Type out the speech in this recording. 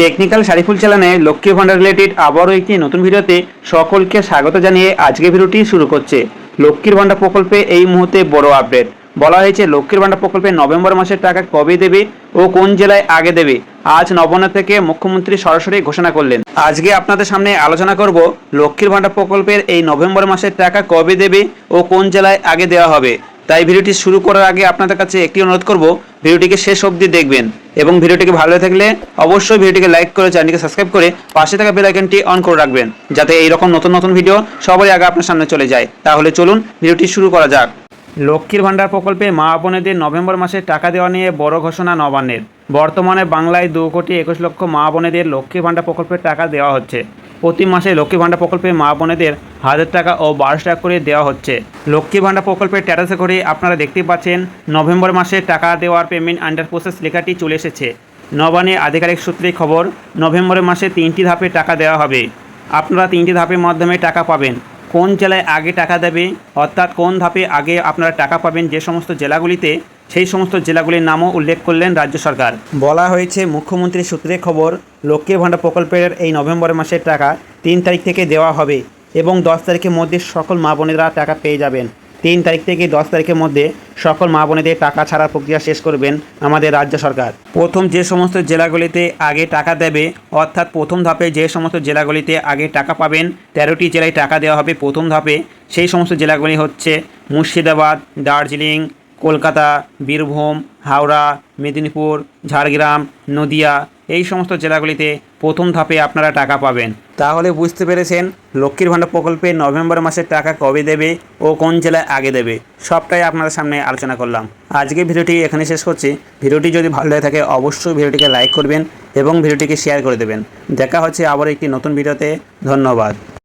Technical Shariful চ্যানেলে Lakshmi Bhandar related আবারও একটি নতুন ভিডিওতে সকলকে স্বাগত জানিয়ে আজকে ভিডিওটি শুরু করছে। লক্ষ্মীর ভান্ডার প্রকল্পে এই মুহূর্তে বড় আপডেট। বলা হয়েছে, লক্ষ্মীর ভান্ডার প্রকল্পে নভেম্বর মাসের টাকা কবে দেবে ও কোন জেলায় আগে দেবে? আজ নবান্ন থেকে মুখ্যমন্ত্রী সরাসরি ঘোষণা করলেন। আজকে আপনাদের সামনে আলোচনা করব, লক্ষ্মীর ভান্ডার প্রকল্পের এই নভেম্বর মাসের টাকা কবে দেবে ও কোন জেলায় আগে দেওয়া হবে। তাই ভিডিওটি শুরু করার আগে আপনাদের কাছে একটি অনুরোধ করব, ভিডিওটিকে শেষ অবধি দেখবেন। এবং ভিডিওটিকে ভালো থাকলে অবশ্যই ভিডিওটিকে লাইক করে চ্যানেলটিকে সাবস্ক্রাইব করে পাশে থাকা বেল আইকনটি অন করে রাখবেন, যাতে এই রকম নতুন নতুন ভিডিও সবারই আগে আপনার সামনে চলে যায়। তাহলে চলুন ভিডিওটি শুরু করা যাক। লক্ষ্মীর ভাণ্ডার প্রকল্পে মা বোনেদের নভেম্বর মাসে টাকা দেওয়া নিয়ে বড় ঘোষণা নবান্নের। বর্তমানে বাংলায় দু কোটি একুশ লক্ষ মা বোনেদের লক্ষ্মীর ভাণ্ডার প্রকল্পের টাকা দেওয়া হচ্ছে। প্রতি মাসে লক্ষ্মী ভাণ্ডার প্রকল্পে মা বোনেদের হাজার টাকা ও বারোশো টাকা করে দেওয়া হচ্ছে। লক্ষ্মী ভাণ্ডার প্রকল্পের ট্যাটাসে করে আপনারা দেখতে পাচ্ছেন, নভেম্বর মাসে টাকা দেওয়ার পেমেন্ট আন্ডার প্রসেস লেখাটি চলে এসেছে। নবানে আধিকারিক সূত্রে খবর, নভেম্বর মাসে তিনটি ধাপে টাকা দেওয়া হবে। আপনারা তিনটি ধাপের মাধ্যমে টাকা পাবেন। কোন জেলায় আগে টাকা দেবে, অর্থাৎ কোন ধাপে আগে আপনারা টাকা পাবেন যে সমস্ত জেলাগুলিতে, সেই সমস্ত জেলাগুলির নামও উল্লেখ করলেন রাজ্য সরকার। বলা হয়েছে মুখ্যমন্ত্রীর সূত্রে খবর লক্ষ্মীর ভাণ্ডার প্রকল্পের এই নভেম্বর মাসের টাকা তিন তারিখ থেকে দেওয়া হবে এবং দশ তারিখের মধ্যে সকল মা বোনেরা টাকা পেয়ে যাবেন। তিন তারিখ থেকে দশ তারিখের মধ্যে সকল মা বোনেদের টাকা ছাড়ার প্রক্রিয়া শেষ করবেন আমাদের রাজ্য সরকার। প্রথম যে সমস্ত জেলাগুলিতে আগে টাকা দেবে, অর্থাৎ প্রথম ধাপে যে সমস্ত জেলাগুলিতে আগে টাকা পাবেন, তেরোটি জেলায় টাকা দেওয়া হবে প্রথম ধাপে। সেই সমস্ত জেলাগুলি হচ্ছে মুর্শিদাবাদ, দার্জিলিং, কলকাতা, বীরভূম, হাওড়া, মেদিনীপুর, ঝাড়গ্রাম, নদিয়া এই সমস্ত জেলাগুলিতে প্রথম ধাপে আপনারা টাকা পাবেন। তাহলে বুঝতে পেরেছেন লক্ষ্মীর ভাণ্ডার প্রকল্পে নভেম্বর মাসের টাকা কবে দেবে ও কোন জেলায় আগে দেবে, সবটাই আপনাদের সামনে আলোচনা করলাম। আজকে ভিডিওটি এখানে শেষ করছি। ভিডিওটি যদি ভালো লাগে থাকে অবশ্যই ভিডিওটিকে লাইক করবেন এবং ভিডিওটিকে শেয়ার করে দেবেন। দেখা হচ্ছে আবার একটি নতুন ভিডিওতে। ধন্যবাদ।